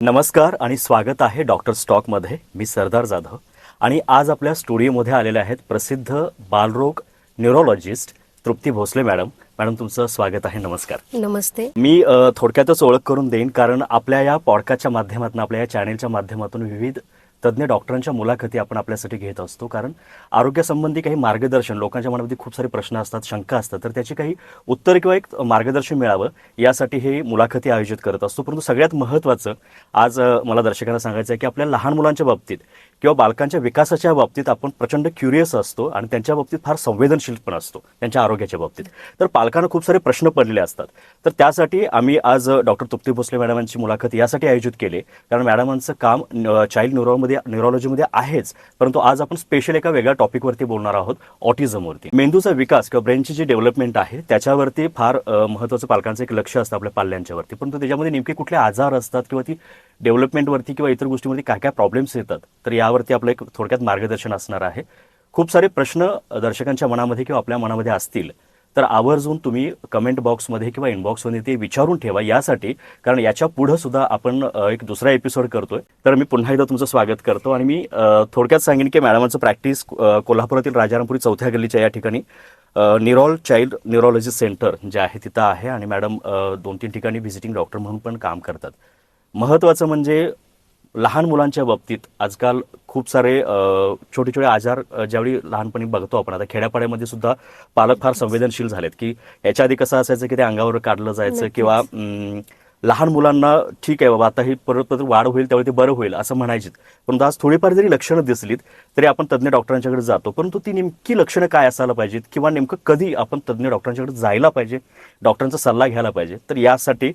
नमस्कार आणि स्वागत आहे डॉक्टर स्टॉकमध्ये. मी सरदार जाधव. आणि आज आपल्या स्टुडिओमध्ये आलेले आहेत प्रसिद्ध बालरोग neurologist Trupti Bhosale madam. Madam तुमचं स्वागत आहे. नमस्कार. नमस्ते. मी थोडक्यातच ओळख करून देईन कारण आपल्या या पॉडकास्टच्या माध्यमातून आपल्या या चॅनेलच्या माध्यमातून विविध तज्ज्ञ डॉक्टरांच्या मुलाखती आपण आपल्यासाठी घेत असतो. कारण आरोग्यासंबंधी काही मार्गदर्शन लोकांच्या मनामध्ये खूप सारे प्रश्न असतात शंका असतात तर त्याची काही उत्तर किंवा एक मार्गदर्शन मिळावं यासाठी हे मुलाखती आयोजित करत असतो. परंतु सगळ्यात महत्त्वाचं आज मला दर्शकांना सांगायचं आहे की आपल्या लहान मुलांच्या बाबतीत किंवा बालकांच्या विकासाच्या बाबतीत आपण प्रचंड क्युरियस असतो आणि त्यांच्या बाबतीत फार संवेदनशील पण असतो त्यांच्या आरोग्याच्या बाबतीत. तर पालकांना खूप सारे प्रश्न पडलेले असतात. तर त्यासाठी आम्ही आज डॉक्टर तुप्ती भोसले मॅडमांची मुलाखत यासाठी आयोजित केली. कारण मॅडमांचं काम चाइल्ड न्युरोमध्ये न्यूरोलॉजीमध्ये आहेच. परंतु आज आपण स्पेशल एका वेगळ्या टॉपिकवरती बोलणार आहोत ऑटिझमवरती मेंदूचा विकास किंवा ब्रेनची जी डेव्हलपमेंट आहे त्याच्यावरती फार महत्त्वाचं पालकांचं एक लक्ष असतं आपल्या पाल्यांच्यावरती. परंतु त्याच्यामध्ये नेमके कुठले आजार असतात किंवा ती डेव्हलपमेंटवरती किंवा इतर गोष्टींवरती काय काय प्रॉब्लेम्स येतात तर यावरती आपलं एक थोडक्यात मार्गदर्शन असणार आहे. खूप सारे प्रश्न दर्शकांच्या मनामध्ये किंवा आपल्या मनामध्ये असतील तर आवर्जून तुम्ही कमेंट बॉक्समध्ये किंवा इनबॉक्समध्ये ते विचारून ठेवा यासाठी कारण याच्या पुढं सुद्धा आपण एक दुसरा एपिसोड करतोय. तर मी पुन्हा एकदा तुमचं स्वागत करतो आणि मी थोडक्यात सांगेन की मॅडमांचं प्रॅक्टिस कोल्हापुरातील राजारामपुरी चौथ्या गल्लीच्या या ठिकाणी निरॉल चाइल्ड न्यूरोलॉजी सेंटर जे आहे तिथं आहे आणि मॅडम दोन तीन ठिकाणी व्हिजिटिंग डॉक्टर म्हणून पण काम करतात. महत्त्वाचं म्हणजे लहान मुलांच्या बाबतीत आजकाल खूप सारे छोटे छोटे आजार ज्यावेळी लहानपणी बघतो आपण. आता खेड्यापाड्यामध्ये सुद्धा पालक फार संवेदनशील झालेत की याच्या आधी कसं असायचं की ते अंगावर काढलं जायचं. किंवा लहान मुलांना ठीक आहे बाबा आता ही परत परत वाढ होईल त्यावेळी ते बरं होईल असं म्हणायचे परंतु आज थोडीफार जरी लक्षणं दिसलीत तरी आपण तज्ज्ञ डॉक्टरांच्याकडे जातो. परंतु ती नेमकी लक्षणं काय असायला पाहिजेत किंवा नेमकं कधी आपण तज्ज्ञ डॉक्टरांच्याकडे जायला पाहिजे डॉक्टरांचा सल्ला घ्यायला पाहिजे तर यासाठी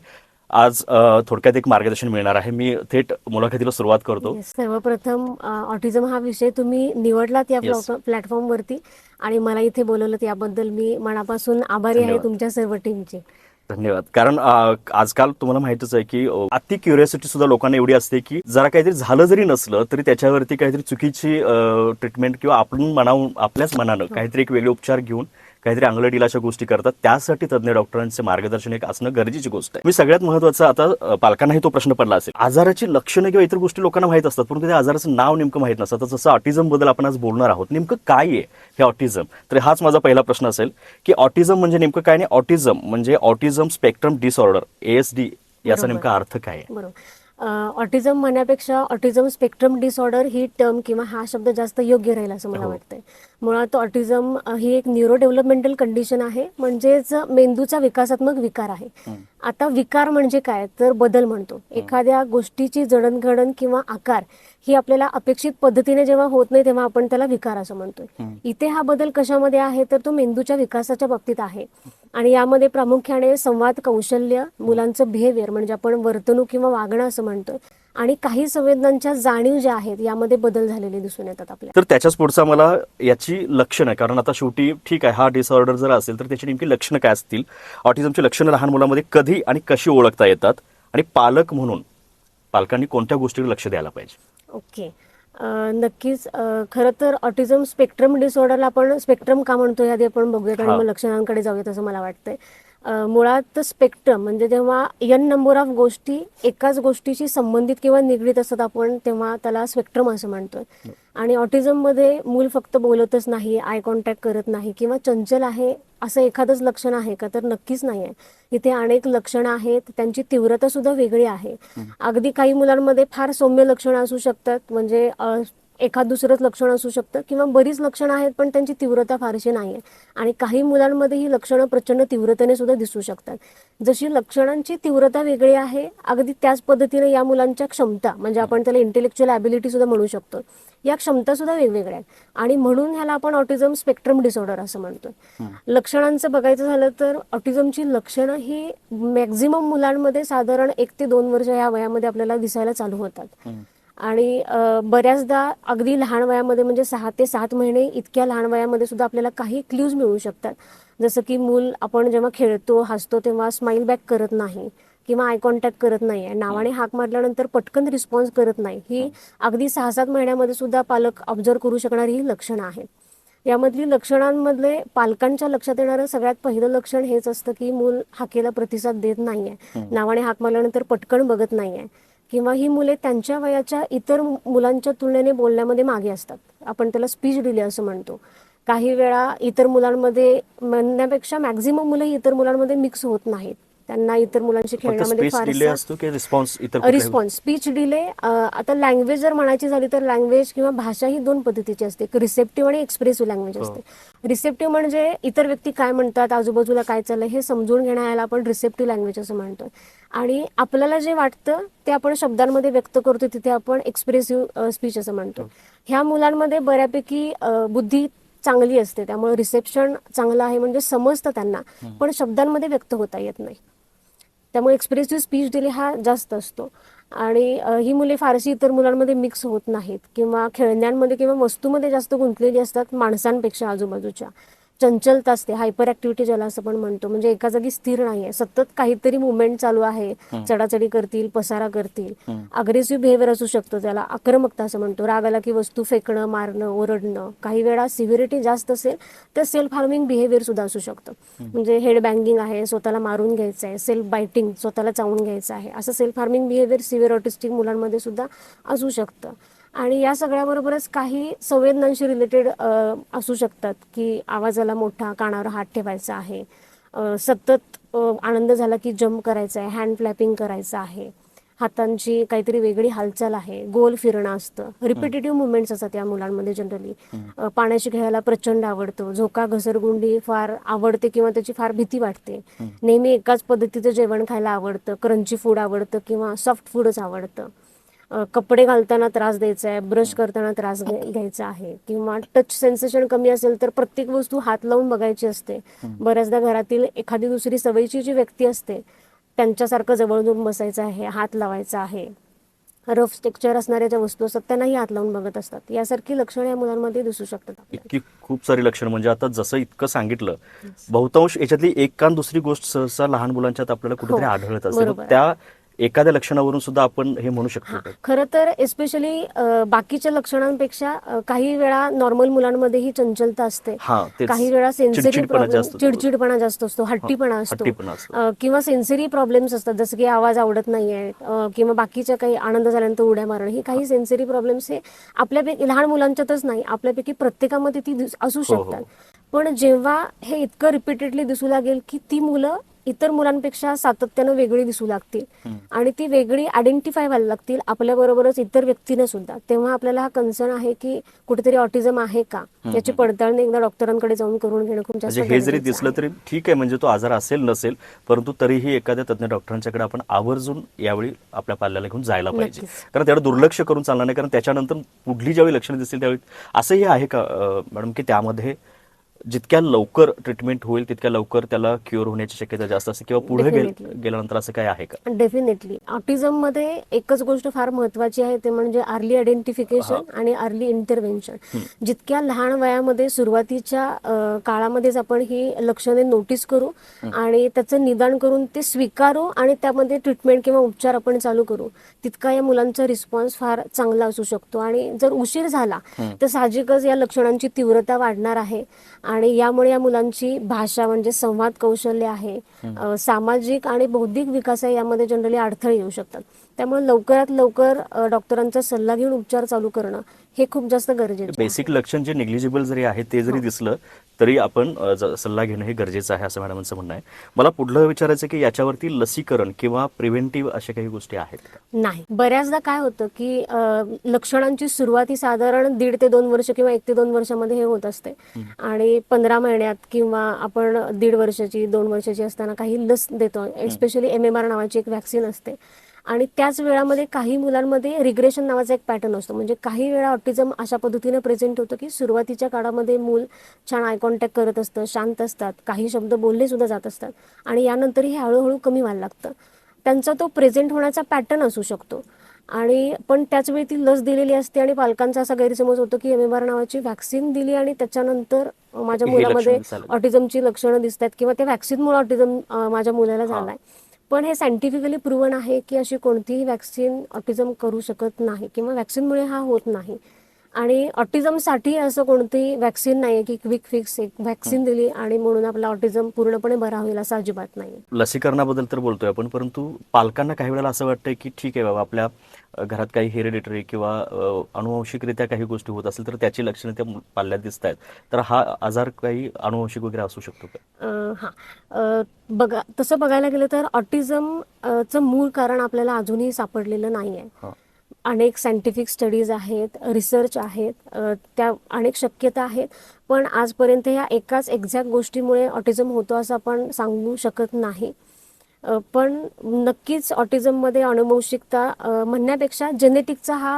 आज थोडक्यात एक मार्गदर्शन मिळणार आहे मी थेट मुलाखतीला सुरुवात करतो Yes. सर्वप्रथम ऑटिझम हा विषय तुम्ही निवडलात या Yes. प्लॅटफॉर्म वरती आणि मला इथे बोलवलं याबद्दल मी मनापासून आभारी आहे. तुमच्या सर्व टीमचे धन्यवाद कारण आजकाल तुम्हाला माहितच आहे की अति क्युरियोसिटी सुद्धा लोकांना एवढी असते की जरा काहीतरी झालं जरी नसलं तरी त्याच्यावरती काहीतरी चुकीची ट्रीटमेंट किंवा आपण मनावून आपल्याच मनानं काहीतरी एक वेगळे उपचार घेऊन काहीतरी अंगलटीला अशा गोष्टी करतात. त्यासाठी तज्ज्ञ डॉक्टरांचे मार्गदर्शन एक असणं गरजेची गोष्ट आहे. मी सगळ्यात महत्वाचं आता पालकांनाही तो प्रश्न पडला असेल. आजाराची लक्षणं किंवा इतर गोष्टी लोकांना माहीत असतात परंतु त्या आजाराचं नाव नेमकं माहीत नसतं. तर जसं ऑटिझमबद्दल आपण आज बोलणार आहोत नेमकं काय आहे हे ऑटिझम? तर हाच माझा पहिला प्रश्न असेल की ऑटिझम म्हणजे नेमकं काय? नाही ऑटिझम म्हणजे ऑटिझम स्पेक्ट्रम डिसऑर्डर एएसडी याचा. नेमका अर्थ काय आहे? बरोबर. ऑटिझम म्हणण्यापेक्षा ऑटिझम स्पेक्ट्रम डिसऑर्डर ही टर्म किंवा हा शब्द जास्त योग्य राहील असं मला हो. वाटतंय. मुळात ऑटिझम ही एक न्यूरो डेव्हलपमेंटल कंडिशन आहे म्हणजेच मेंदूचा विकासात्मक विकार आहे. आता विकार म्हणजे काय? तर बदल म्हणतो. एखाद्या गोष्टीची जडणघडण किंवा आकार ही आपल्याला अपेक्षित पद्धतीने जेव्हा होत नाही तेव्हा आपण त्याला विकार असं म्हणतोय. इथे हा बदल कशामध्ये आहे तर तो मेंदूच्या विकासाच्या बाबतीत आहे. आणि यामध्ये प्रामुख्याने संवाद कौशल्य मुलांचं बिहेवियर म्हणजे आपण वर्तणूक किंवा वागणं असं म्हणतो आणि काही संवेदनांच्या जाणीव ज्या आहेत यामध्ये बदल झालेले दिसून येतात आपल्याला. तर त्याच्याच पुढचा मला याची लक्षणं आहे. कारण आता शेवटी ठीक आहे हा डिसऑर्डर जर असेल तर त्याची नेमकी लक्षणं काय असतील? ऑटिझमची लक्षणं लहान मुलामध्ये कधी आणि कशी ओळखता येतात? आणि पालक म्हणून पालकांनी कोणत्या गोष्टीवर लक्ष द्यायला पाहिजे? ओके नक्कीच खरं तर ऑटिझम स्पेक्ट्रम डिसऑर्डरला आपण स्पेक्ट्रम का म्हणतो याआधी आपण बघूयात आणि. मग लक्षणांकडे जाऊयात असं मला वाटतंय मुळात स्पेक्ट्रम म्हणजे जेव्हा यन नंबर ऑफ गोष्टी एकाच गोष्टीशी संबंधित किंवा निगडीत असतात आपण तेव्हा त्याला स्पेक्ट्रम असं म्हणतोय. आणि ऑटिझममध्ये मूल फक्त बोलतच नाही आय कॉन्टॅक्ट करत नाही किंवा चंचल आहे असं एखादंच लक्षण आहे का तर नक्कीच नाही आहे इथे अनेक लक्षणं आहेत त्यांची तीव्रता सुद्धा वेगळी आहे. अगदी काही मुलांमध्ये फार सौम्य लक्षणं असू शकतात म्हणजे एखाद दुसरंच लक्षण असू शकतं किंवा बरीच लक्षणं आहेत पण त्यांची तीव्रता फारशी नाही आहे आणि काही मुलांमध्ये ही लक्षणं प्रचंड तीव्रतेने सुद्धा दिसू शकतात. जशी लक्षणांची तीव्रता वेगळी आहे अगदी त्याच पद्धतीने या मुलांच्या क्षमता म्हणजे आपण त्याला इंटेलेक्च्युअल ॲबिलिटी सुद्धा म्हणू शकतो या क्षमता सुद्धा वेगवेगळ्या आहेत. आणि म्हणून ह्याला आपण ऑटिझम स्पेक्ट्रम डिसऑर्डर असं म्हणतो लक्षणांचं बघायचं झालं तर ऑटिझमची लक्षणं ही मॅक्झिमम मुलांमध्ये साधारण एक ते दोन वर्ष या वयामध्ये आपल्याला दिसायला चालू होतात. आणि बऱ्याचदा अगदी लहान वयामध्ये म्हणजे सहा ते सात महिने इतक्या लहान वयामध्ये सुद्धा आपल्याला काही क्ल्यूज मिळू शकतात. जसं की मूल आपण जेव्हा खेळतो हसतो तेव्हा स्माईल बॅक करत नाही किंवा आय कॉन्टॅक्ट करत नाही आहे नावाने हाक मारल्यानंतर पटकन रिस्पॉन्स करत नाही. ही अगदी सहा सात महिन्यामध्ये सुद्धा पालक ऑब्झर्व करू शकणारी ही लक्षणं आहेत. यामधली लक्षणांमधले पालकांच्या लक्षात येणारं सगळ्यात पहिलं लक्षण हेच असतं की मूल हाकेला प्रतिसाद देत नाहीये. नावाने हाक मारल्यानंतर पटकन बघत नाहीये. किंवा ही मुले त्यांच्या वयाच्या इतर मुलांच्या तुलनेने बोलण्यामध्ये मागे असतात. आपण त्याला स्पीच डिले असं म्हणतो. काही वेळा इतर मुलांमध्ये म्हणण्यापेक्षा मॅक्झिमम मुलं इतर मुलांमध्ये मिक्स होत नाहीत. त्यांना इतर मुलांशी खेळण्यामध्ये की रिस्पॉन्स रिस्पॉन्स स्पीच डिले आता लँग्वेज जर म्हणायची झाली तर लँग्वेज किंवा भाषा ही दोन पद्धतीची असते. एक रिसेप्टिव्ह आणि एक्सप्रेसिव्ह लँग्वेज हो. असते. रिसेप्टिव्ह म्हणजे इतर व्यक्ती काय म्हणतात आजूबाजूला काय चाललंय हे समजून घेण्याला आपण रिसेप्टिव्ह लँग्वेज असं म्हणतो आणि आपल्याला जे वाटतं ते आपण शब्दांमध्ये व्यक्त करतो तिथे आपण एक्सप्रेसिव्ह स्पीच असं म्हणतो ह्या मुलांमध्ये बऱ्यापैकी बुद्धी चांगली असते. त्यामुळे रिसेप्शन चांगलं आहे म्हणजे समजतं त्यांना. पण शब्दांमध्ये व्यक्त होता येत नाही. त्यामुळे एक्सप्रेसिव्ह स्पीच डिले हा जास्त असतो. आणि ही मुले फारशी इतर मुलांमध्ये मिक्स होत नाहीत. किंवा खेळण्यांमध्ये किंवा वस्तूमध्ये जास्त गुंतलेली असतात माणसांपेक्षा आजूबाजूच्या. चंचलता असते हायपर ऍक्टिव्हिटी ज्याला असं पण म्हणतो. म्हणजे एका जागी स्थिर नाहीये. सतत काहीतरी मुवमेंट चालू आहे. चढाचढी करतील पसारा करतील. अग्रेसिव्ह बिहेवियर असू शकतो त्याला. आक्रमकता असं म्हणतो. राग आला की वस्तू फेकणं मारणं ओरडणं. काही वेळा सिव्हिरिटी जास्त असेल तर सेल्फ हार्मिंग बिहेवियर सुद्धा असू शकतं. म्हणजे हेड बँगिंग आहे स्वतःला मारून घ्यायचं आहे सेल्फ बायटिंग स्वतःला चावून घ्यायचं आहे. असं self harming behaviour severe autistic मुलांमध्ये सुद्धा असू शकतं. आणि या सगळ्याबरोबरच काही संवेदनांशी रिलेटेड असू शकतात की आवाजाला मोठा कानावर हात ठेवायचा आहे. सतत आनंद झाला की जम्प करायचा आहे हँड फ्लॅपिंग करायचं आहे. हातांची काहीतरी वेगळी हालचाल आहे गोल फिरणं असतं. रिपिटेटिव्ह मुवमेंट्स असतात या मुलांमध्ये जनरली पाण्याशी खेळायला प्रचंड आवडतो झोका घसरगुंडी फार आवडते किंवा त्याची फार भीती वाटते. नेहमी एकाच पद्धतीचं जेवण खायला आवडतं क्रंची फूड आवडतं किंवा सॉफ्ट फूडच आवडतं. कपडे घालताना त्रास द्यायचा आहे ब्रश करताना त्रास घ्या- घ्यायचा आहे किंवा टच सेन्सेशन कमी असेल तर प्रत्येक वस्तू हात लावून बघायची असते. बऱ्याचदा घरातील एखादी दुसरी सवयीची जी व्यक्ती असते त्यांच्यासारखं जवळ जाऊन बसायचं आहे हात लावायचा आहे. रफ स्ट्रक्चर असणाऱ्या ज्या वस्तू असतात त्यांनाही हात लावून बघत असतात. यासारखी लक्षणं या मुलांमध्ये दिसू शकतात. इतकी खूप सारी लक्षणं म्हणजे आता जसं इतकं सांगितलं बहुतांश याच्यातली एक कान दुसरी गोष्ट सहसा लहान मुलांच्यात आपल्याला कुठेतरी हो, आढळत असते. त्या एखाद्या लक्षणावरून सुद्धा आपण हे म्हणू शकतो का? खरं तर एस्पेशली बाकीच्या लक्षणांपेक्षा अ, काही वेळा नॉर्मल मुलांमध्ये ही चंचलता असते हा तेच काही वेळा सेन्सरी चिडचिडपणा प्रॉब्लेम जास्त होतो. चिडचिडपणा जास्त असतो हट्टीपणा असतो हट्टीपणा असतो. अ, किंवा सेन्सरी प्रॉब्लेम्स असतात जसं की आवाज आवडत नाहीये अ, किंवा बाकीच्या काही आनंद झाल्यानंतर उड्या मारणं ही काही सेन्सरी प्रॉब्लेम्स हे आपल्यापैकी लहान मुलांच्यातच नाही आपल्यापैकी प्रत्येकामध्ये ती दिस- असू हो, हो. शकतात पण जेव्हा हे इतकं रिपीटेडली दिसू लागेल की ती मुलं इतर मुलांपेक्षा सातत्यानं वेगळी दिसू लागतील. आणि ती वेगळी आयडेंटिफाय व्हायला लागतील. आपल्या बरोबरच इतर व्यक्तीने सुद्धा. तेव्हा आपल्याला हा कन्सर्न आहे की कुठेतरी ऑटिझम आहे का? याची पडताळणी एकदा डॉक्टरांकडे जाऊन करून घेणं खूप जास्त म्हणजे हे जरी दिसलं. तरी ठीक आहे म्हणजे तो आजार असेल नसेल परंतु तरीही एखाद्या तज्ञ डॉक्टरांच्याकडे आपण आवर्जून यावेळी आपल्या पाल्याला घेऊन जायला पाहिजे. कारण त्याला दुर्लक्ष करून चालणार नाही कारण त्याच्यानंतर पुढली ज्यावेळी लक्षणं दिसतील त्यावेळी असंही आहे का मॅडम की त्यामध्ये जितक्या लवकर ट्रीटमेंट होईल तितक्या लवकर त्याला क्युअर होण्याची शक्यता जास्त असते किंवा पुढे. गेल्यानंतर असं काय आहे का? डेफिनेटली ऑटिझममध्ये एकच गोष्ट फार महत्वाची आहे ते म्हणजे अर्ली आयडेंटिफिकेशन आणि अर्ली इंटरव्हेन्शन जितक्या लहान वयामध्ये सुरुवातीच्या काळामध्येच आपण ही लक्षणे नोटीस करू आणि त्याचं निदान करून ते स्वीकारू आणि त्यामध्ये ट्रीटमेंट किंवा उपचार आपण चालू करू तितका या मुलांचा रिस्पॉन्स फार चांगला असू शकतो. आणि जर उशीर झाला तर साहजिकच या लक्षणांची तीव्रता वाढणार आहे. आणि यामुळे या मुलांची भाषा म्हणजे संवाद कौशल्य आहे. सामाजिक आणि बौद्धिक विकास आहे यामध्ये जनरली अडथळे येऊ शकतात. त्यामुळे लवकरात लवकर डॉक्टरांचा सल्ला घेऊन उपचार चालू करणं हे खूप जास्त गरजेचं आहे. बेसिक लक्षण जे निग्लिजिबल जरी आहे ते जरी दिसलं तरी आपण ज- सल्ला घेणं हे गरजेचं आहे असं मॅडमांचं म्हणणं आहे. मला पुढलं विचारायचं की याच्यावरती लसीकरण किंवा प्रिव्हेंटिव्ह अशा काही गोष्टी आहेत का? नाही. बऱ्याचदा काय होतं की अ, लक्षणांची सुरुवात ही साधारण दीड ते दोन वर्ष किंवा एक ते दोन वर्षामध्ये हे होत असते. आणि पंधरा महिन्यात किंवा आपण दीड वर्षाची दोन वर्षाची असताना काही लस देतो. एस्पेशली एम एम आर नावाची एक व्हॅक्सिन असते. आणि त्याच वेळामध्ये काही मुलांमध्ये रिग्रेशन नावाचा एक पॅटर्न असतो. म्हणजे काही वेळा ऑटिझम अशा पद्धतीने प्रेझेंट होतं की सुरुवातीच्या काळामध्ये मूल छान आय कॉन्टॅक्ट करत असतं शांत असतात काही शब्द बोलले सुद्धा जात असतात. आणि यानंतर हे हळूहळू कमी व्हायला लागतं. त्यांचा तो प्रेझेंट होण्याचा पॅटर्न असू शकतो. आणि पण त्याच वेळी ती लस दिलेली असते आणि पालकांचा असा गैरसमज होतो की एम एम आर नावाची व्हॅक्सिन दिली आणि त्याच्यानंतर माझ्या मुलामध्ये. ऑटिझमची लक्षणं दिसतात किंवा त्या व्हॅक्सिनमुळे ऑटिझम माझ्या मुलाला. झालाय. पण हे सायंटिफिकली प्रूव्हन आहे की अशी कोणतीही व्हॅक्सिन ऑटिझम करू शकत नाही किंवा व्हॅक्सिनमुळे हा होत नाही. आणि ऑटिझमसाठी असं कोणती वॅक्सिन नाही आहे की क्विक फिक्स एक व्हॅक्सिन दिली आणि म्हणून आपला ऑटिझम पूर्णपणे बरा होईल असं अजिबात नाही लसीकरणाबद्दल तर बोलतोय आपण परंतु पालकांना काही वेळेला असं वाटतंय की ठीक आहे बाबा आपल्या घरात काही हेरिडिटरी किंवा अनुवंशिकरित्या काही गोष्टी होत असेल तर त्याची लक्षणं त्या पाल्यात दिसत आहेत. तर हा आजार काही अनुवंशिक वगैरे असू शकतो का? हा. बघा तसं बघायला गेलं तर ऑटिझम अं, चं मूळ कारण आपल्याला अजूनही सापडलेलं नाही आहे. अनेक सायंटिफिक स्टडीज आहेत रिसर्च आहेत त्या अनेक शक्यता आहेत. पण आजपर्यंत ह्या एकाच एक्झॅक्ट गोष्टीमुळे ऑटिझम होतो असं आपण सांगू शकत नाही. पण नक्कीच ऑटिझममध्ये अनुवंशिकता म्हणण्यापेक्षा जेनेटिकचा हा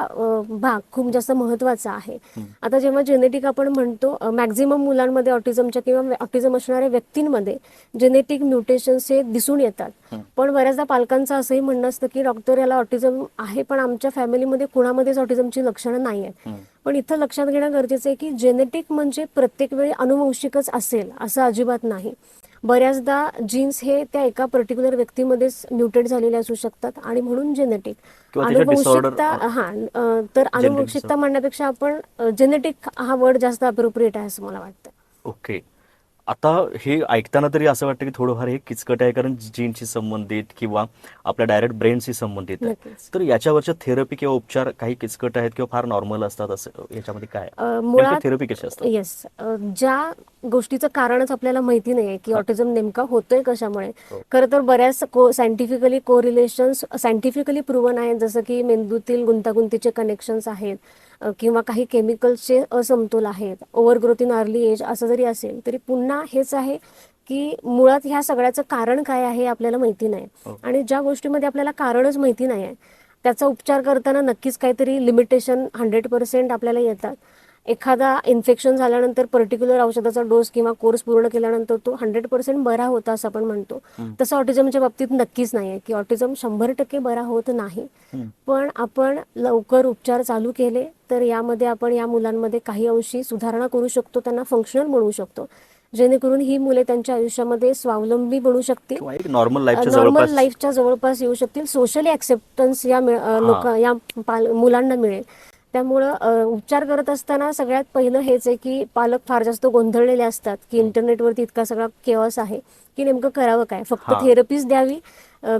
भाग खूप जास्त महत्त्वाचा आहे. आता जेव्हा जेनेटिक आपण म्हणतो मॅक्झिमम मुलांमध्ये ऑटिझमच्या किंवा ऑटिझम असणाऱ्या व्यक्तींमध्ये जेनेटिक म्युटेशन्स हे दिसून येतात. पण बऱ्याचदा पालकांचं असंही म्हणणं असतं की डॉक्टर याला ऑटिझम आहे पण आमच्या फॅमिलीमध्ये कुणामध्येच ऑटिझमची लक्षणं नाही आहेत पण इथं लक्षात घेणं गरजेचं आहे की जेनेटिक म्हणजे प्रत्येक वेळी अनुवंशिकच असेल असं अजिबात नाही. बऱ्याचदा जीन्स हे त्या एका पर्टिक्युलर व्यक्तीमध्येच म्युटेट झालेले असू शकतात आणि म्हणून जेनेटिक अनुवंशिकता हा तर अनुवंशिकता म्हणण्यापेक्षा आपण जेनेटिक हा वर्ड जास्त अप्रोप्रिएट आहे असं मला वाटतं. ओके आता हे ऐकताना तरी असं वाटतं की थोडंफार हे किचकट आहे कारण जीनशी संबंधित किंवा आपल्या डायरेक्ट ब्रेनशी संबंधित आहे. तर याच्यावरच्या थेरपी किंवा उपचार काही किचकट आहेत किंवा फार नॉर्मल असतात असं याच्यामध्ये काय? थेरपी कशी असतात? येस. ज्या गोष्टीचं कारणच आपल्याला माहिती नाहीये की ऑटिझम नेमका होतोय कशामुळे. हो. खरं तर बऱ्याच को सायंटिफिकली कोरिलेशन्स सायंटिफिकली प्रूव्हन आहेत जसं की मेंदूतील गुंतागुंतीचे कनेक्शन्स आहेत किंवा काही केमिकल्सचे असमतोल आहेत over growth in early age असं जरी असेल तरी पुन्हा हेच आहे की मुळात ह्या सगळ्याचं कारण काय आहे हे आपल्याला माहिती नाही हो. आणि ज्या गोष्टीमध्ये आपल्याला कारणच माहिती नाही आहे त्याचा उपचार करताना नक्कीच काहीतरी लिमिटेशन हंड्रेड पर्सेंट आपल्याला येतात एखादा इन्फेक्शन झाल्यानंतर पर्टिक्युलर औषधाचा डोस किंवा कोर्स पूर्ण केल्यानंतर तो हंड्रेड पर्सेंट बरा होता असं आपण म्हणतो. तसं ऑटिझमच्या बाबतीत नक्कीच नाही आहे की ऑटिझम शंभर टक्के बरा होत नाही. पण आपण लवकर उपचार चालू केले तर यामध्ये आपण या मुलांमध्ये काही अंशी सुधारणा करू शकतो त्यांना फंक्शनल बनवू शकतो. जेणेकरून ही मुले त्यांच्या आयुष्यामध्ये स्वावलंबी बनू शकतील. नॉर्मल लाईफच्या नॉर्मल जवळपास लाईफच्या जवळपास येऊ शकतील. सोशली ऍक्सेप्टन्स या या मुलांना मिळेल. त्यामुळं उपचार करत असताना सगळ्यात पहिलं हेच आहे की पालक फार जास्त गोंधळलेले असतात की इंटरनेटवरती इतका सगळा केअस आहे की नेमकं करावं काय फक्त. थेरपीच द्यावी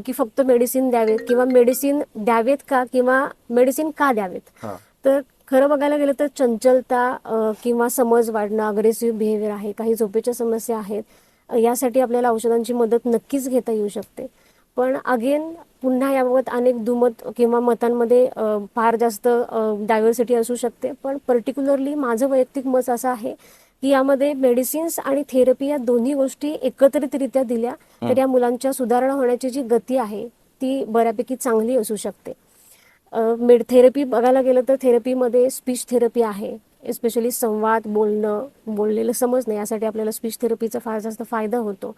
की फक्त मेडिसिन द्यावेत किंवा मेडिसिन द्यावेत का किंवा मेडिसिन का द्यावेत. तर खरं बघायला गेलं तर चंचलता किंवा समज वाढणं अग्रेसिव्ह बिहेवियर आहे काही झोपेच्या समस्या आहेत यासाठी आपल्याला औषधांची मदत नक्कीच घेता येऊ शकते पण अगेन पुन्हा याबाबत अनेक दुमत किंवा मतांमध्ये फार जास्त डायव्हर्सिटी असू शकते. पण पर्टिक्युलरली माझं वैयक्तिक मत असं आहे की यामध्ये मेडिसिन्स आणि थेरपी या दोन्ही गोष्टी एकत्रितरित्या दिल्या तर या मुलांच्या सुधारणा होण्याची जी गती आहे ती बऱ्यापैकी चांगली असू शकते. मेड थेरपी बघायला गेलं तर थेरपीमध्ये स्पीच थेरपी आहे. एस्पेशली संवाद बोलणं बोललेलं समजणं यासाठी आपल्याला स्पीच थेरपीचा फार जास्त फायदा होतो.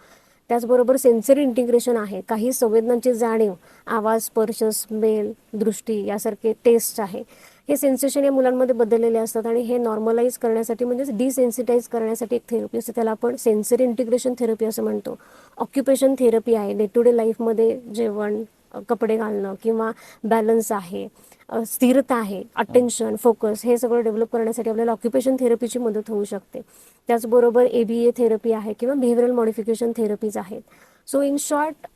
त्याचबरोबर सेन्सरी इंटिग्रेशन आहे. काही संवेदनांची जाणीव आवाज स्पर्श स्मेल दृष्टी यासारखे टेस्ट आहे. हे सेन्सेशन या मुलांमध्ये बदललेले असतात आणि हे नॉर्मलाइज करण्यासाठी म्हणजेच डिसेन्सिटाईज करण्यासाठी एक थेरपी असते. त्याला आपण सेन्सरी इंटिग्रेशन थेरपी असं म्हणतो. ऑक्युपेशन थेरपी आहे. डे टू डे लाईफमध्ये जेवण कपडे घालणं किंवा बॅलन्स आहे. स्थिरता आहे अटेन्शन फोकस हे सगळं डेव्हलप करण्यासाठी आपल्याला ऑक्युपेशन थेरपीची मदत होऊ शकते. त्याचबरोबर ए बी ए थेरपी आहे किंवा बिहेवियरल मॉडिफिकेशन थेरपीज आहेत. सो इन शॉर्ट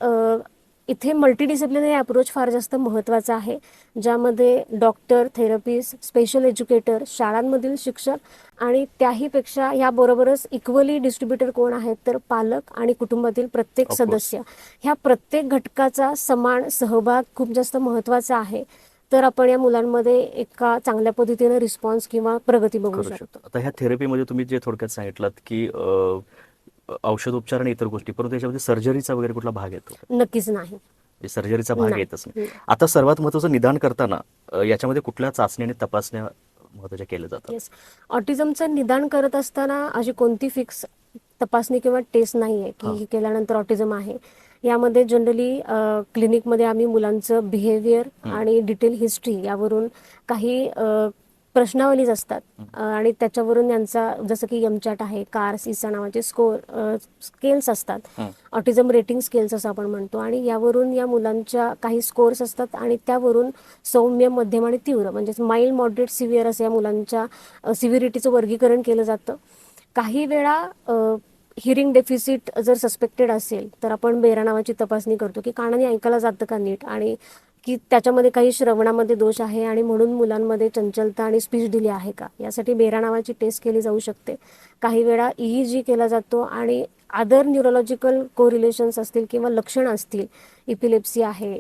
इथे मल्टीडिसिप्लिनरी अप्रोच फार जास्त महत्त्वाचा आहे ज्यामध्ये डॉक्टर थेरपिस्ट स्पेशल एज्युकेटर शाळांमधील शिक्षक आणि त्याहीपेक्षा याबरोबरच इक्वली डिस्ट्रीब्युटर कोण आहेत तर पालक आणि कुटुंबातील प्रत्येक. सदस्य. ह्या प्रत्येक घटकाचा समान सहभाग खूप जास्त महत्त्वाचा आहे. तर आपण या मुलांमध्ये एका चांगल्या पद्धतीने रिस्पॉन्स किंवा प्रगती बघू करू शकतो. शकतो. आता ह्या थेरपीमध्ये तुम्ही जे थोडक्यात सांगितलं की अ, औषधोपचार आणि इतर गोष्टी परंतु याच्यामध्ये सर्जरीचा वगैरे कुठला भाग येतो का? नक्कीच नाही. म्हणजे सर्जरीचा भाग नाही. येतच नाही. आता सर्वात महत्वाचं निदान करताना अ, याच्यामध्ये कुठल्या चाचणी आणि तपासण्या महत्त्वाच्या केल्या जातात? येस ऑटिझमचं निदान करत असताना अशी कोणती फिक्स तपासणी किंवा टेस्ट नाही आहे की हा. हे केल्यानंतर ऑटिझम आहे? यामध्ये जनरली क्लिनिकमध्ये आम्ही मुलांचं बिहेवियर आणि डिटेल हिस्ट्री यावरून काही प्रश्नावलीज असतात. आणि त्याच्यावरून यांचा जसं की यमचॅट आहे कार्स इसा नावाचे स्कोर स्केल्स असतात. ऑटिझम रेटिंग स्केल्स असं आपण म्हणतो. आणि यावरून या मुलांच्या काही स्कोर्स असतात आणि त्यावरून सौम्य मध्यम आणि तीव्र म्हणजेच माइल्ड मॉडरेट सिव्हिअर असं या मुलांच्या सिव्हिरिटीचं वर्गीकरण केलं जातं. काही वेळा हिअरिंग डेफिसिट जर सस्पेक्टेड असेल तर आपण बेरा नावाची तपासणी करतो की कानाने ऐकायला जातं का नीट? आणि की त्याच्यामध्ये काही श्रवणामध्ये दोष आहे आणि म्हणून मुलांमध्ये चंचलता आणि स्पीच डिले आहे का? यासाठी बेरा नावाची टेस्ट केली जाऊ शकते. काही वेळा ई जी केला जातो आणि अदर न्यूरोलॉजिकल कोरिलेशन्स असतील किंवा लक्षणं असतील इपिलेप्सी आहे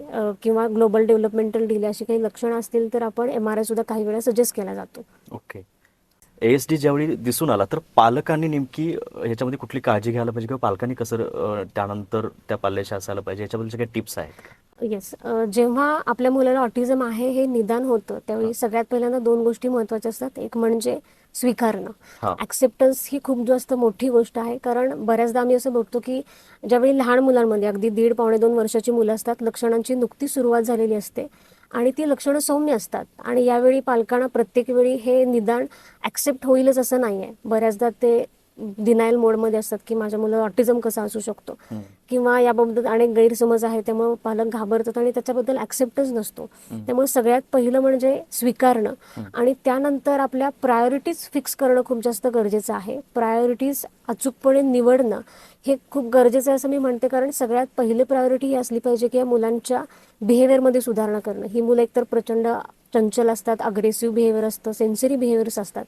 किंवा ग्लोबल डेव्हलपमेंटल डिले अशी काही लक्षणं असतील तर आपण एम आर आय सुद्धा काही वेळा सजेस्ट केला जातो. ओके एस डी ज्यावेळी दिसून आला तर पालकांनी नेमकी अ, ह्याच्यामध्ये कुठली काळजी घ्यायला पाहिजे किंवा पालकांनी कसं त्यानंतर त्या पाल्याशी असायला पाहिजे? याच्याबद्दलच्या काही टिप्स आहेत? येस जेव्हा आपल्या मुलाला ऑटिझम आहे हे निदान होतं त्यावेळी सगळ्यात पहिल्यांदा दोन गोष्टी महत्त्वाच्या असतात. एक म्हणजे स्वीकारणं. ऍक्सेप्टन्स ही खूप जास्त मोठी गोष्ट आहे. कारण बऱ्याचदा आम्ही असं बघतो की ज्यावेळी लहान मुलांमध्ये अगदी दीड पावणे दोन वर्षाची मुलं असतात लक्षणांची नुकती सुरुवात झालेली असते. आणि ती लक्षणं सौम्य असतात. आणि यावेळी पालकांना प्रत्येक वेळी हे निदान ऍक्सेप्ट होईलच असं नाही आहे बऱ्याचदा ते डिनायल मोडमध्ये असतात की माझ्या मुलाला ऑटिझम कसा असू शकतो. किंवा याबाबत अनेक गैरसमज आहे त्यामुळे पालक घाबरतात आणि त्याच्याबद्दल ऍक्सेप्टच नसतो. त्यामुळे सगळ्यात पहिलं म्हणजे स्वीकारणं आणि त्यानंतर आपल्या प्रायोरिटीज फिक्स करणं खूप जास्त गरजेचं आहे. प्रायोरिटीज अचूकपणे निवडणं हे खूप गरजेचं आहे असं मी म्हणते कारण सगळ्यात पहिली प्रायोरिटी ही असली पाहिजे की या मुलांच्या बिहेवियरमध्ये सुधारणा करणं. ही मुलं एकतर प्रचंड चंचल असतात अग्रेसिव्ह बिहेवियर असतं सेन्सरी बिहेवियर्स असतात.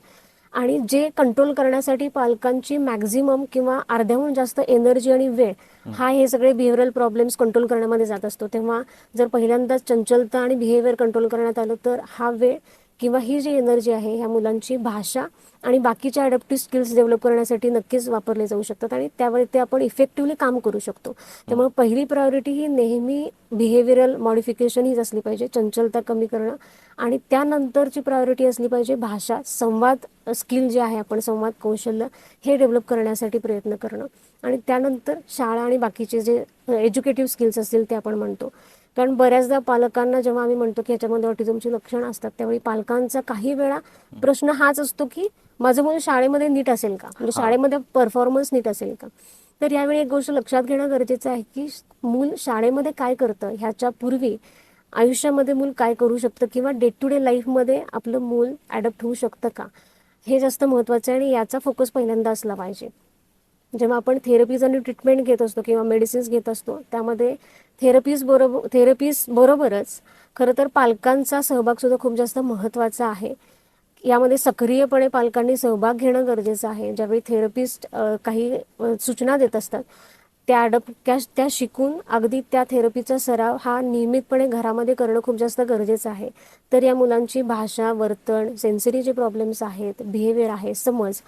आणि जे कंट्रोल करण्यासाठी पालकांची मॅक्झिमम किंवा अर्ध्याहून जास्त एनर्जी आणि वेळ हा हे सगळे बिहेवियरल प्रॉब्लेम्स कंट्रोल करण्यामध्ये जात असतो. तेव्हा जर पहिल्यांदाच चंचलता आणि बिहेवियर कंट्रोल करण्यात आलं तर हा वेळ किंवा ही जी एनर्जी आहे ह्या मुलांची भाषा आणि बाकीच्या अडॅप्टिव्ह स्किल्स डेव्हलप करण्यासाठी नक्कीच वापरले जाऊ शकतात आणि त्यावर ते आपण इफेक्टिव्हली काम करू शकतो. त्यामुळे पहिली प्रायोरिटी ही नेहमी बिहेवियरल मॉडिफिकेशन हीच असली पाहिजे चंचलता कमी करणं आणि त्यानंतरची प्रायोरिटी असली पाहिजे भाषा संवाद स्किल जे आहे आपण संवाद कौशल्य हे डेव्हलप करण्यासाठी प्रयत्न करणं. आणि त्यानंतर शाळा आणि बाकीचे जे एज्युकेटिव्ह स्किल्स असतील ते आपण म्हणतो. कारण बऱ्याचदा पालकांना जेव्हा आम्ही म्हणतो की याच्यामध्ये ऑटिझमची लक्षणं असतात त्यावेळी पालकांचा काही वेळा प्रश्न हाच असतो की माझं मुलं शाळेमध्ये नीट असेल का? म्हणजे शाळेमध्ये परफॉर्मन्स नीट असेल का? तर यावेळी एक गोष्ट लक्षात घेणं गरजेचं आहे की मूल शाळेमध्ये काय करतं? ह्याच्या पूर्वी आयुष्यामध्ये मूल काय करू शकतं? किंवा डे टू डे लाईफमध्ये आपलं मूल ॲडप्ट होऊ शकतं का? हे जास्त महत्त्वाचं आहे आणि याचा फोकस पहिल्यांदा असला पाहिजे. जेव्हा आपण थेरपीज आणि ट्रीटमेंट घेत असतो किंवा मेडिसिन्स घेत असतो त्यामध्ये थेरपीज बरोबर थेरपीज बरोबरच खरं तर पालकांचा सहभाग सुद्धा खूप जास्त महत्त्वाचा आहे. यामध्ये सक्रियपणे पालकांनी सहभाग घेणं गरजेचं आहे. ज्यावेळी थेरपिस्ट काही सूचना देत असतात त्या अडप त्या त्या शिकून अगदी त्या थेरपीचा सराव हा नियमितपणे घरामध्ये करणं खूप जास्त गरजेचं आहे. तर या मुलांची भाषा वर्तन सेन्सरी जे प्रॉब्लेम्स आहेत बिहेवियर आहे समज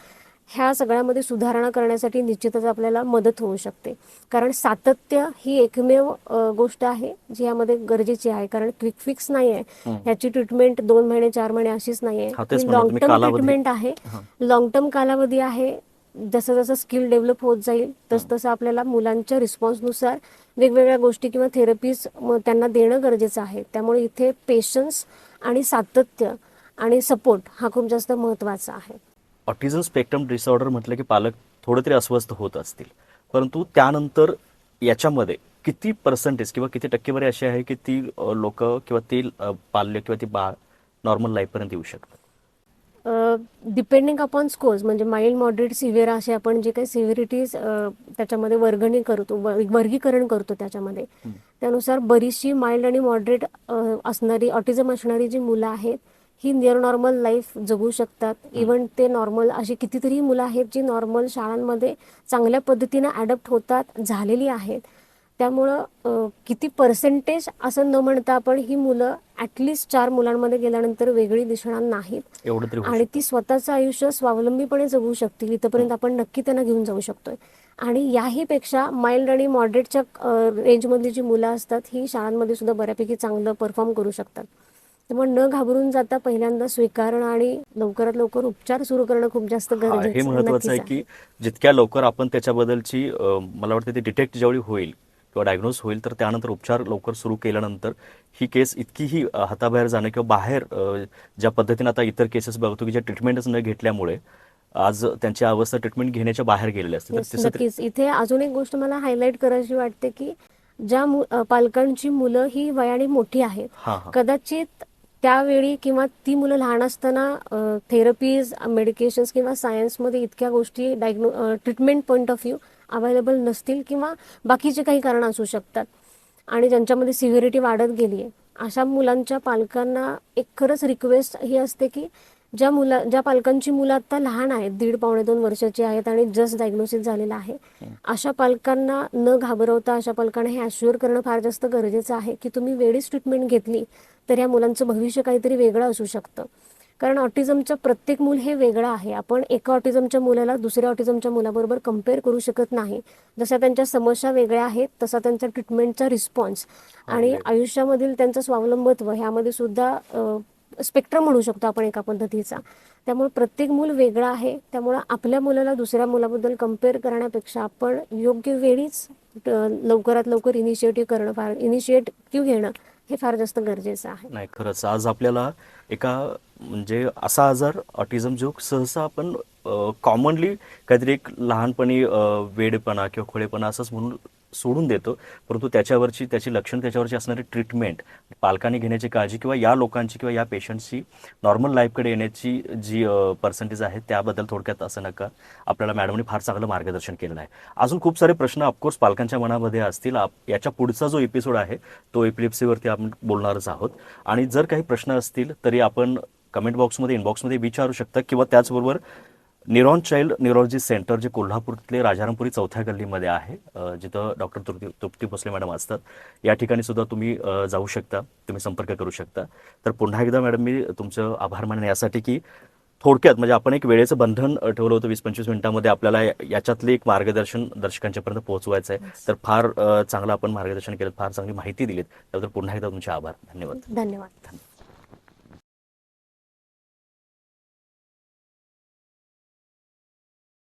ह्या सगळ्यामध्ये सुधारणा करण्यासाठी निश्चितच आपल्याला मदत होऊ शकते. कारण सातत्य ही एकमेव गोष्ट आहे जी यामध्ये गरजेची आहे. कारण क्विक फिक्स नाही आहे. ह्याची ट्रीटमेंट दोन महिने चार महिने अशीच नाही आहे. लॉंग टर्म ट्रीटमेंट आहे. लॉंग टर्म कालावधी आहे. जसं जसं स्किल डेव्हलप होत जाईल तस तसं आपल्याला मुलांच्या रिस्पॉन्सनुसार वेगवेगळ्या गोष्टी किंवा थेरपीज त्यांना देणं गरजेचं आहे. त्यामुळे इथे पेशन्स आणि सातत्य आणि सपोर्ट हा खूप जास्त महत्त्वाचा आहे. ऑटिझम स्पेक्ट्रम डिसऑर्डर म्हटलं की पालक थोडे तरी अस्वस्थ होत असतील. परंतु त्यानंतर याच्यामध्ये किती पर्सेंटेज किंवा किती टक्केवारी अशी आहे की ती लोक किंवा ती पाल्य किंवा ती बाळ नॉर्मल लाईफपर्यंत येऊ शकतात? डिपेंडिंग अपॉन स्कोर्स म्हणजे माइल्ड मॉडरेट सिव्हिअर असे आपण जे काही सिव्हिरिटीज त्याच्यामध्ये वर्गणी करतो वर- वर्गीकरण करतो त्याच्यामध्ये. त्यानुसार बरीचशी माइल्ड आणि मॉडरेट असणारी ऑटिझम असणारी जी मुलं आहेत ही नियर नॉर्मल लाईफ जगू शकतात. इवन ते नॉर्मल अशी कितीतरी मुलं आहेत जी नॉर्मल शाळांमध्ये चांगल्या पद्धतीनं ॲडप्ट होतात झालेली आहेत. त्यामुळं किती पर्सेंटेज असं न म्हणता आपण ही मुलं ॲटलिस्ट चार मुलांमध्ये गेल्यानंतर वेगळी दिसणार नाहीत. आणि ती स्वतःचं आयुष्य स्वावलंबीपणे जगू शकतील. इथपर्यंत आपण नक्की त्यांना घेऊन जाऊ शकतोय. आणि याही पेक्षा माइल्ड आणि मॉडरेटच्या रेंजमधली जी मुलं असतात ही शाळांमध्ये सुद्धा बऱ्यापैकी चांगलं परफॉर्म करू शकतात. त्यामुळे न घाबरून जाता पहिल्यांदा स्वीकारणं आणि लवकरात लवकर उपचार सुरू करणं खूप जास्त हा, हे गरजेचं महत्वाचं आहे की जितक्या लवकर आपण त्याच्याबद्दलची मला वाटतं ती डिटेक्ट ज्यावेळी होईल किंवा डायग्नोज होईल तर त्यानंतर उपचार लवकर सुरू केल्यानंतर ही केस इतकीही हाताबाहेर जाणं किंवा बाहेर ज्या पद्धतीने आता इतर केसेस बघतो की ज्या ट्रीटमेंटच न घेतल्यामुळे आज त्यांची अवस्था ट्रीटमेंट घेण्याच्या बाहेर गेलेली असते इथे अजून एक गोष्ट मला हायलाईट करायची वाटते की ज्या पालकांची मुलं ही वयाने मोठी आहेत कदाचित त्यावेळी किंवा ती मुलं लहान असताना थेरपीज मेडिकेशन्स किंवा सायन्समध्ये इतक्या गोष्टी diagnosis treatment point of view available नसतील किंवा बाकीचे काही कारण असू शकतात. आणि ज्यांच्यामध्ये सिव्हिरिटी वाढत गेली आहे अशा मुलांच्या पालकांना एक खरंच रिक्वेस्ट ही असते की ज्या मुला ज्या पालकांची मुलं आता लहान आहेत दीड पावणे दोन वर्षाची आहेत आणि जस्ट डायग्नोसिस झालेलं आहे अशा पालकांना न घाबरवता अशा पालकांना हे अश्युअर करणं फार जास्त गरजेचं आहे की तुम्ही वेळीच ट्रीटमेंट घेतली तर या मुलांचं भविष्य काहीतरी वेगळं असू शकतं. कारण ऑटिझमचं प्रत्येक मूल हे वेगळं आहे. आपण एका ऑटिझमच्या मुलाला दुसऱ्या ऑटिझमच्या मुलाबरोबर कंपेअर करू शकत नाही. जशा त्यांच्या समस्या वेगळ्या आहेत तसा त्यांचा ट्रीटमेंटचा रिस्पॉन्स आणि. आयुष्यामधील त्यांचं स्वावलंबत्व ह्यामध्ये सुद्धा स्पेक्ट्रम म्हणू शकतो आपण एका पद्धतीचा. त्यामुळे प्रत्येक मूल वेगळं आहे. त्यामुळं आपल्या मुलाला दुसऱ्या मुलाबद्दल कंपेअर करण्यापेक्षा आपण योग्य वेळीच लवकरात लवकर इनिशिएटिव्ह करणं फार इनिशिएटिव्ह घेणं हे फार जास्त गरजेचं आहे. नाही खरंच. आज आपल्याला एका म्हणजे असा आजार ऑटिझम जो सहसा आपण कॉमनली काहीतरी एक लहानपणी वेडपणा किंवा खोळेपणा असंच म्हणून सोडून देतो. परंतु त्याच्यावरची त्याची लक्षण त्याच्यावरची असणारी ट्रीटमेंट पालकांनी घेण्याची काळजी किंवा या लोकांची किंवा या पेशंटची नॉर्मल लाईफकडे येण्याची जी पर्सेंटेज आहे त्याबद्दल थोडक्यात असं नका. आपल्याला मॅडमनी फार चांगलं मार्गदर्शन केलेलं आहे. अजून खूप सारे प्रश्न ऑफकोर्स पालकांच्या मनामध्ये असतील. आप- याच्या पुढचा जो एपिसोड आहे तो एपिलिप्सीवरती आपण बोलणारच आहोत. आणि जर काही प्रश्न असतील तरी आपण कमेंट बॉक्समध्ये इनबॉक्समध्ये विचारू शकता किंवा त्याचबरोबर निरॉन चाइल्ड न्यूरोलॉजी सेंटर जे कोल्हापूरतले राजारामपुरी चौथ्या गल्लीमध्ये आहे जिथं डॉक्टर तृप्ती तृप्ती भोसले मॅडम असतात या ठिकाणी सुद्धा तुम्ही जाऊ शकता तुम्ही संपर्क करू शकता. तर पुन्हा एकदा मॅडम मी तुमचं आभार मानेन यासाठी की थोडक्यात म्हणजे आपण एक वेळेचं बंधन ठेवलं होतं वीस पंचवीस मिनिटांमध्ये आपल्याला याच्यातले एक मार्गदर्शन दर्शकांच्यापर्यंत पोहोचवायचं आहे तर फार चांगलं आपण मार्गदर्शन केलं फार चांगली माहिती दिलीत. त्याबद्दल पुन्हा एकदा तुमचे आभार. धन्यवाद. धन्यवाद.